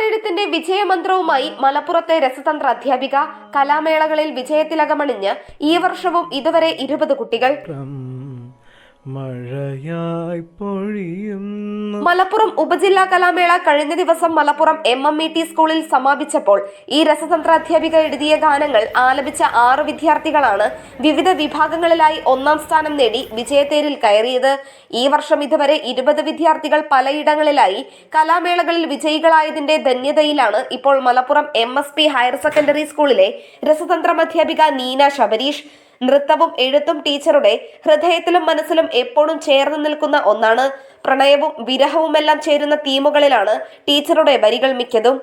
പാട്ടെഴുത്തിന്റെ വിജയമന്ത്രവുമായി മലപ്പുറത്തെ രസതന്ത്ര അധ്യാപിക കലാമേളകളിൽ വിജയത്തിലകമണിഞ്ഞ് ഈ വർഷവും ഇതുവരെ ഇരുപത് കുട്ടികൾ ം. മലപ്പുറം ഉപജില്ലാ കലാമേള കഴിഞ്ഞ ദിവസം Malappuram M M E T സ്കൂളിൽ സമാപിച്ചപ്പോൾ ഈ രസതന്ത്ര അധ്യാപിക എഴുതിയ ഗാനങ്ങൾ ആലപിച്ച ആറ് വിദ്യാർത്ഥികളാണ് വിവിധ വിഭാഗങ്ങളിലായി ഒന്നാം സ്ഥാനം നേടി വിജയത്തേരിൽ കയറിയത്. ഈ വർഷം ഇതുവരെ ഇരുപത് വിദ്യാർത്ഥികൾ പലയിടങ്ങളിലായി കലാമേളകളിൽ വിജയികളായതിന്റെ ധന്യതയിലാണ് ഇപ്പോൾ Malappuram M S P higher secondary സ്കൂളിലെ രസതന്ത്രം അധ്യാപിക നീന ശബരീഷ് നൃത്തവും എഴുത്തും ടീച്ചറുടെ ഹൃദയത്തിലും മനസ്സിലും എപ്പോഴും ചേർന്ന് നിൽക്കുന്ന ഒന്നാണ് പ്രണയവും വിരഹവുമെല്ലാം ചേരുന്ന തീമുകളിലാണ് ടീച്ചറുടെ വരികൾ മിക്കതും.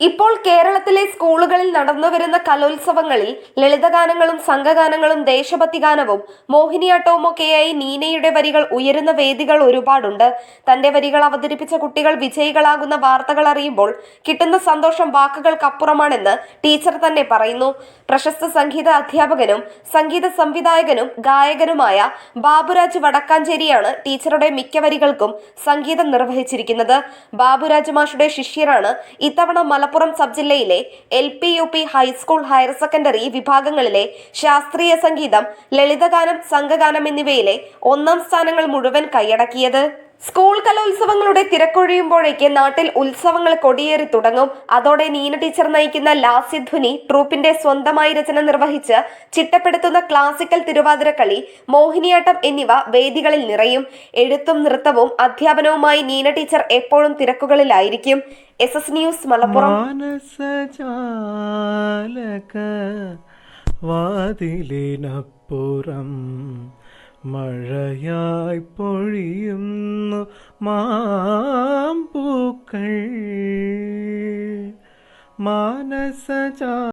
ഇപ്പോൾ കേരളത്തിലെ സ്കൂളുകളിൽ നടന്നുവരുന്ന കലോത്സവങ്ങളിൽ ലളിതഗാനങ്ങളും സംഘഗാനങ്ങളും ദേശഭക്തി ഗാനവും മോഹിനിയാട്ടവുമൊക്കെയായി നീനയുടെ വരികൾ ഉയരുന്ന വേദികൾ ഒരുപാടുണ്ട്. തന്റെ വരികൾ അവതരിപ്പിച്ച കുട്ടികൾ വിജയികളാകുന്ന വാർത്തകൾ അറിയുമ്പോൾ കിട്ടുന്ന സന്തോഷം വാക്കുകൾക്കപ്പുറമാണെന്ന് ടീച്ചർ തന്നെ പറയുന്നു. പ്രശസ്ത സംഗീത അധ്യാപകനും സംഗീത സംവിധായകനും ഗായകനുമായ ബാബുരാജ് വടക്കാഞ്ചേരിയാണ് ടീച്ചറുടെ മിക്ക വരികൾക്കും സംഗീതം നിർവഹിച്ചിരിക്കുന്നത്. ബാബുരാജ് മാഷുടെ ശിഷ്യരാണ് ഇത്തവണ മലപ്പുറം സബ് ജില്ലയിലെ L P U P high school higher secondary വിഭാഗങ്ങളിലെ ശാസ്ത്രീയ സംഗീതം ലളിതഗാനം സംഘഗാനം എന്നിവയിലെ ഒന്നാം സ്ഥാനങ്ങൾ മുഴുവൻ കൈയടക്കിയത്. സ്കൂൾ കലോത്സവങ്ങളുടെ തിരക്കൊഴിയുമ്പോഴേക്ക് നാട്ടിൽ ഉത്സവങ്ങൾ കൊടിയേറി തുടങ്ങും. അതോടെ നീന ടീച്ചർ നയിക്കുന്ന ലാസ്യധ്വനി ട്രൂപ്പിന്റെ സ്വന്തമായി രചന നിർവഹിച്ച് ചിട്ടപ്പെടുത്തുന്ന ക്ലാസിക്കൽ തിരുവാതിരക്കളി മോഹിനിയാട്ടം എന്നിവ വേദികളിൽ നിറയും. എഴുത്തും നൃത്തവും അധ്യാപനവുമായി നീന ടീച്ചർ എപ്പോഴും തിരക്കുകളിലായിരിക്കും. S S news Malappuram. വാതിലിനപ്പുറം മഴയായി പൊഴിയുന്നു മാമ്പൂക്കൾ. മാനസജാ